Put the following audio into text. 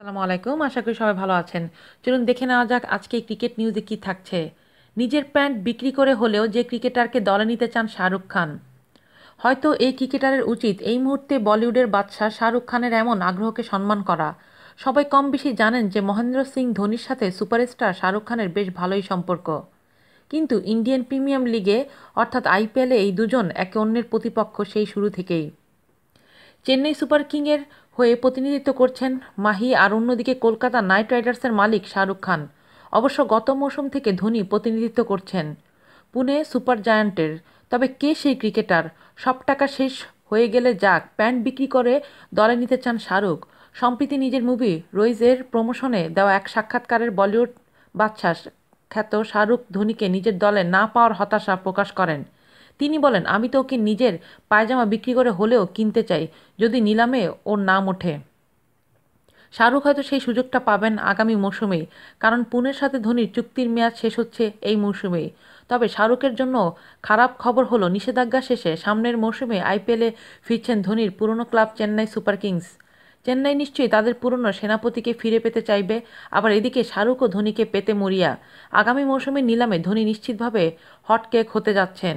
আসসালামু আলাইকুম, আশা করি সবাই ভালো আছেন। চলুন দেখে নেওয়া যাক আজকে ক্রিকেট নিউজে কি থাকছে। নিজের প্যান্ট বিক্রি করে হলেও যে ক্রিকেটারকে দলে নিতে চান শাহরুখ খান। হয়তো এই ক্রিকেটারের উচিত এই মুহূর্তে বলিউডের বাদশাহ শাহরুখ খানের এমন আগ্রহকে সম্মান করা। সবাই কম বেশি জানেন যে মহেন্দ্র সিং ধোনির সাথে সুপারস্টার শাহরুখ খানের বেশ ভালোই সম্পর্ক। কিন্তু ইন্ডিয়ান প্রিমিয়াম লিগে, অর্থাৎ আইপিএলে এই দুজন একে অন্যের প্রতিপক্ষ সেই শুরু থেকেই। চেন্নাই সুপার কিংয়ের হয়ে প্রতিনিধিত্ব করছেন মাহি আর অন্যদিকে কলকাতা নাইট রাইডার্সের মালিক শাহরুখ খান। অবশ্য গত মৌসুম থেকে ধোনি প্রতিনিধিত্ব করছেন পুনে সুপার জায়ান্টের। তবে কে সেই ক্রিকেটার? সব টাকা শেষ হয়ে গেলে যাক, প্যান্ট বিক্রি করে দলে নিতে চান শাহরুখ। সম্প্রতি নিজের মুভি রোইজের প্রমোশনে দেওয়া এক সাক্ষাৎকারের বলিউড বাদশাহ খ্যাত শাহরুখ ধোনিকে নিজের দলে না পাওয়ার হতাশা প্রকাশ করেন। তিনি বলেন, আমি তো ওকে নিজের পায়জামা বিক্রি করে হলেও কিনতে চাই, যদি নিলামে ওর নাম ওঠে। শাহরুখ হয়তো সেই সুযোগটা পাবেন আগামী মৌসুমেই, কারণ পুনের সাথে ধোনির চুক্তির মেয়াদ শেষ হচ্ছে এই মৌসুমেই। তবে শাহরুখের জন্য খারাপ খবর হলো, নিষেধাজ্ঞা শেষে সামনের মৌসুমে আইপিএলে ফিরছেন ধোনির পুরনো club Chennai super kings. Chennai নিশ্চয়ই তাদের পুরনো সেনাপতিকে ফিরে পেতে চাইবে, আবার এদিকে শাহরুখ ও ধোনিকে পেতে মরিয়া। আগামী মৌসুমের নিলামে ধোনি নিশ্চিতভাবে হট কেক হতে যাচ্ছেন।